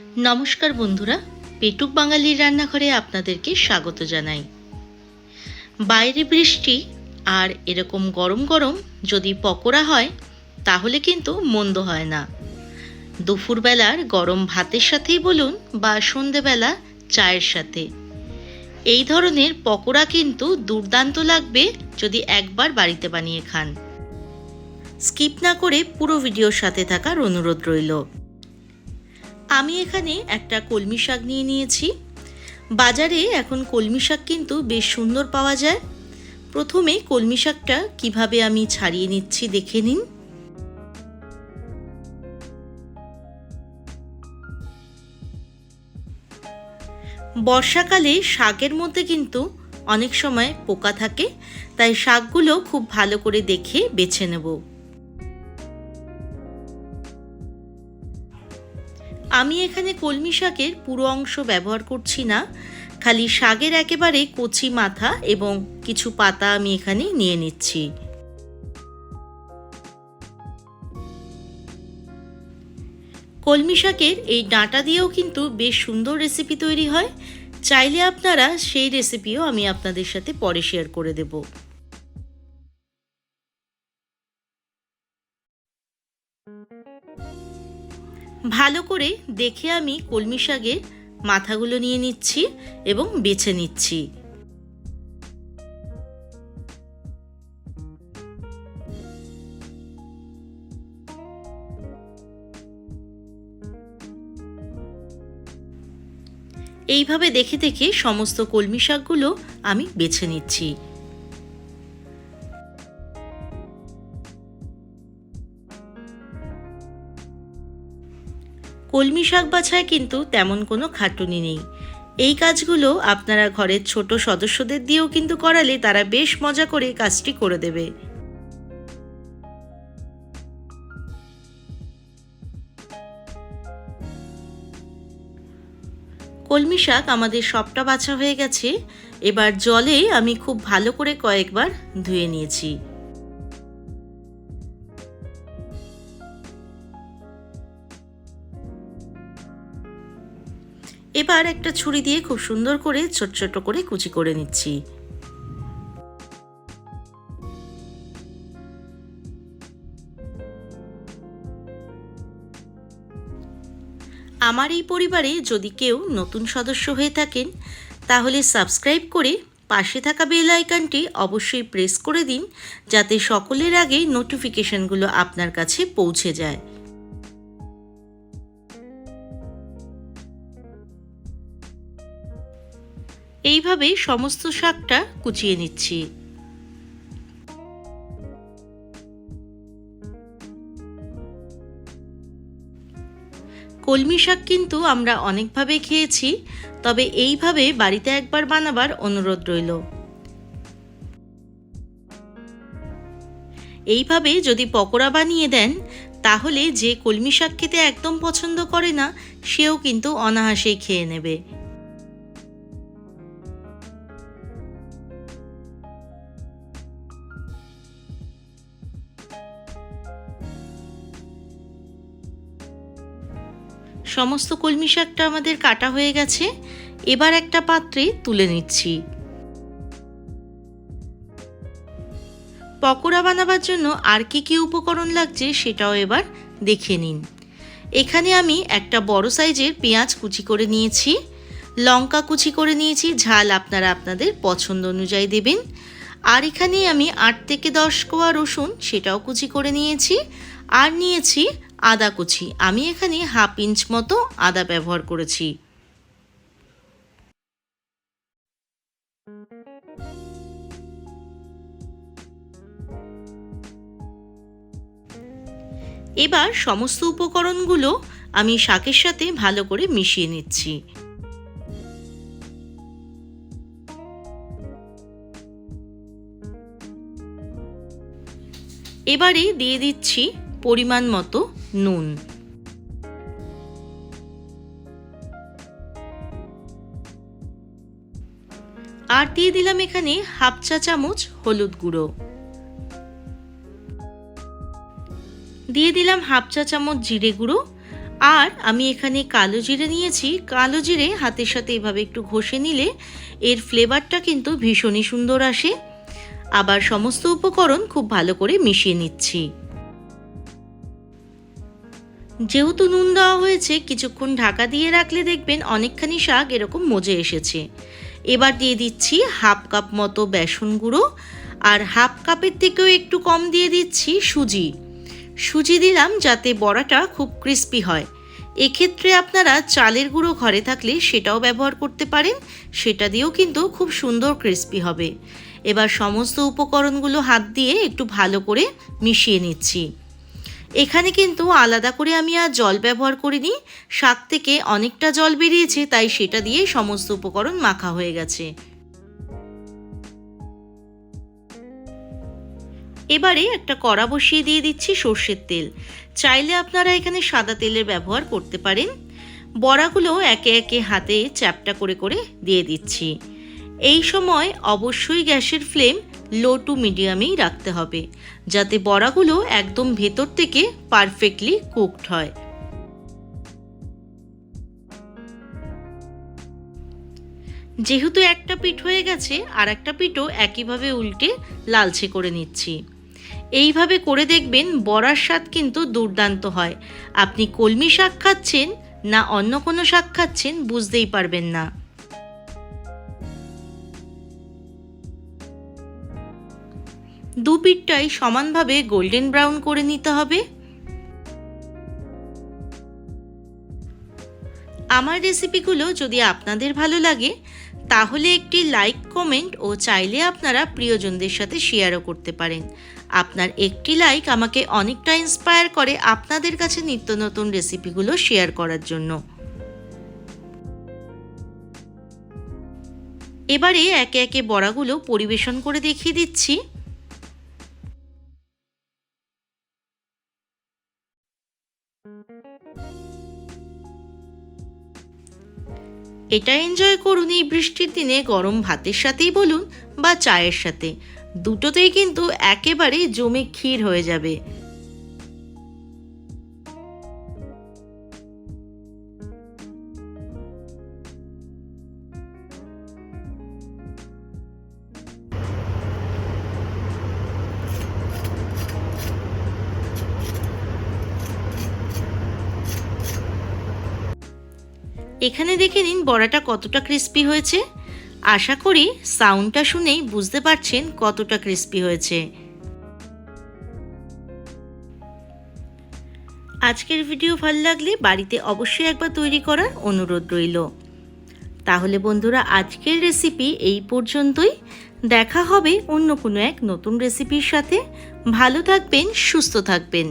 নমস্কার বন্ধুরা, পেটুক বাঙালির রান্নাঘরে আপনাদেরকে স্বাগত জানাই। বাইরে বৃষ্টি আর এরকম গরম গরম যদি পকোড়া হয়, তাহলে কিন্তু মন্দ হয় না। দুপুরবেলার গরম ভাতের সাথেই বলুন বা সন্ধেবেলা চায়ের সাথে। এই ধরনের পকোড়া কিন্তু দুর্দান্ত লাগবে যদি একবার বাড়িতে বানিয়ে খান। স্কিপ না করে পুরো ভিডিওর সাথে থাকার অনুরোধ রইল। আমি এখানে একটা কলমি শাক নিয়ে নিয়েছি। বাজারে এখন কলমি শাক কিন্তু বেশ সুন্দর পাওয়া যায়। প্রথমে কলমি শাকটা কীভাবে আমি ছাড়িয়ে নিচ্ছি দেখে নিন। বর্ষাকালে শাকের মধ্যে কিন্তু অনেক সময় পোকা থাকে, তাই শাকগুলো খুব ভালো করে দেখে বেছে নেব। আমি এখানে কলমি শাকের পুরো অংশ ব্যবহার করছি না। খালি শাকের একেবারে কচি মাথা এবং কিছু পাতা আমি এখানে নিয়ে নিচ্ছি। কলমি শাকের এই ডাঁটা দিয়েও কিন্তু বেশ সুন্দর রেসিপি তৈরি হয়। চাইলে আপনারা সেই রেসিপিও আমি আপনাদের সাথে পরে শেয়ার করে দেব। ভালো করে দেখে আমি কলমি শাকের মাথাগুলো নিয়ে নিচ্ছি এবং বেছে নিচ্ছি। এইভাবে দেখে দেখে সমস্ত কলমি শাকগুলো আমি বেছে নিচ্ছি। কলমি শাক বাছায় কিন্তু তেমন কোনো খাটুনি নেই। এই কাজগুলো আপনারা ঘরের ছোট সদস্যদের দিয়েও কিন্তু করালে তারা বেশ মজা করে কাজটি করে দেবে। কলমি শাক আমাদের সবটা বাছা হয়ে গেছে। এবার জলে আমি খুব ভালো করে কয়েকবার ধুয়ে নিয়েছি। এবার একটা ছুরি দিয়ে খুব সুন্দর করে ছোট ছোট করে কুচি করে নিচ্ছি। আমার এই পরিবারে যদি কেউ নতুন সদস্য হয়ে থাকেন, তাহলে সাবস্ক্রাইব করে পাশে থাকা বেল আইকনটি অবশ্যই প্রেস করে দিন, যাতে সকলের আগে নোটিফিকেশনগুলো আপনার কাছে পৌঁছে যায়। এইভাবে সমস্ত শাকটা কুচিয়ে নিচ্ছি। কলমি শাক কিন্তু আমরা অনেকভাবে খেয়েছি, তবে এইভাবে বাড়িতে একবার বানাবার অনুরোধ রইল। এইভাবে যদি পকোড়া বানিয়ে দেন, তাহলে যে কলমি শাক খেতে একদম পছন্দ করে না, সেও কিন্তু অনাহাসেই খেয়ে নেবে। সমস্ত কলমি শাকটা আমাদের কাটা হয়ে গেছে। এবার একটা পাত্রে তুলে নিচ্ছি। পকোড়া বানাবার জন্য আর কি কি উপকরণ লাগছে সেটাও এবার দেখে নিন। এখানে আমি একটা বড় সাইজের পেঁয়াজ কুচি করে নিয়েছি। লঙ্কা কুচি করে নিয়েছি, ঝাল আপনারা আপনাদের পছন্দ অনুযায়ী দেবেন। আর এখানে আমি আট থেকে দশ কোয়া রসুন সেটাও কুচি করে নিয়েছি। আর নিয়েছি আদা কুচি। আমি এখানে হাফ ইঞ্চ মতো আদা ব্যবহার করেছি। এবার সমস্ত উপকরণগুলো আমি শাকের সাথে ভালো করে মিশিয়ে নিচ্ছি। এবারে দিয়ে দিচ্ছি পরিমাণ মতো নুন আর দিয়ে দিলাম এখানে হাফ চা চামচ হলুদ গুঁড়ো। দিয়ে দিলাম হাফ চা চামচ জিরে গুঁড়ো। আর আমি এখানে কালো জিরে নিয়েছি। কালো জিরে হাতের সাথে এভাবে একটু ঘষে নিলে এর ফ্লেভারটা কিন্তু ভীষণই সুন্দর আসে। আবার সমস্ত উপকরণ খুব ভালো করে মিশিয়ে নিচ্ছি। যেহেতু নুন দেওয়া হয়েছে, কিছুক্ষণ ঢাকা দিয়ে রাখলে দেখবেন অনেকখানি শাক এরকম মজে এসেছে। এবার দিয়ে দিচ্ছি হাফ কাপ মতো বেসন গুঁড়ো আর হাফ কাপের থেকেও একটু কম দিয়ে দিচ্ছি সুজি। সুজি দিলাম যাতে বড়াটা খুব ক্রিস্পি হয়। এক্ষেত্রে আপনারা চালের গুঁড়ো ঘরে থাকলে সেটাও ব্যবহার করতে পারেন, সেটা দিয়েও কিন্তু খুব সুন্দর ক্রিস্পি হবে। এবার সমস্ত উপকরণগুলো হাত দিয়ে একটু ভালো করে মিশিয়ে নিচ্ছি। এখানে কিন্তু আলাদা করে আমি আর জল ব্যবহার করিনি। শাক থেকে অনেকটা জল বেরিয়েছে, তাই সেটা দিয়ে সমস্ত উপকরণ মাখা হয়ে গেছে। এবারে একটা কড়া বসিয়ে দিয়ে দিচ্ছি সর্ষের তেল। চাইলে আপনারা এখানে সাদা তেলের ব্যবহার করতে পারেন। বড়াগুলো একে একে হাতে চ্যাপটা করে করে দিয়ে দিচ্ছি। এই সময় অবশ্যই গ্যাসের ফ্লেম লো টু মিডিয়ামেই রাখতে হবে, যাতে বড়াগুলো একদম ভেতর থেকে পারফেক্টলি কুকড হয়। যেহেতু একটা পিঠ হয়ে গেছে, আর একটা পিঠও একইভাবে উল্টে লালচে করে নিচ্ছি। এইভাবে করে দেখবেন বড়ার স্বাদ কিন্তু দুর্দান্ত হয়। আপনি কলমি শাক খাচ্ছেন না অন্য কোনো শাক খাচ্ছেন বুঝতেই পারবেন না। দু পিঠটাই সমানভাবে গোল্ডেন ব্রাউন করে নিতে হবে। আমার রেসিপিগুলো যদি আপনাদের ভালো লাগে, তাহলে একটি লাইক, কমেন্ট ও চাইলে আপনারা প্রিয়জনদের সাথে শেয়ারও করতে পারেন। আপনার একটি লাইক আমাকে অনেকটা ইন্সপায়ার করে আপনাদের কাছে নিত্য নতুন রেসিপিগুলো শেয়ার করার জন্য। এবারে একে একে বড়াগুলো পরিবেশন করে দেখিয়ে দিচ্ছি। এটা এনজয় করুন এই বৃষ্টির দিনে গরম ভাতের সাথেই বলুন বা চায়ের সাথে। দুটোতেই কিন্তু একেবারে জমে ক্ষীর হয়ে যাবে। এখানে দেখে নিন বড়াটা কতটা ক্রিস্পি হয়েছে। আশা করি সাউন্ডটা শুনেই বুঝতে পারছেন কতটা ক্রিস্পি হয়েছে। আজকের ভিডিও ভালো লাগলে বাড়িতে অবশ্যই একবার তৈরি করার অনুরোধ রইল। তাহলে বন্ধুরা, আজকের রেসিপি এই পর্যন্তই। দেখা হবে অন্য কোনো এক নতুন রেসিপির সাথে। ভালো থাকবেন, সুস্থ থাকবেন।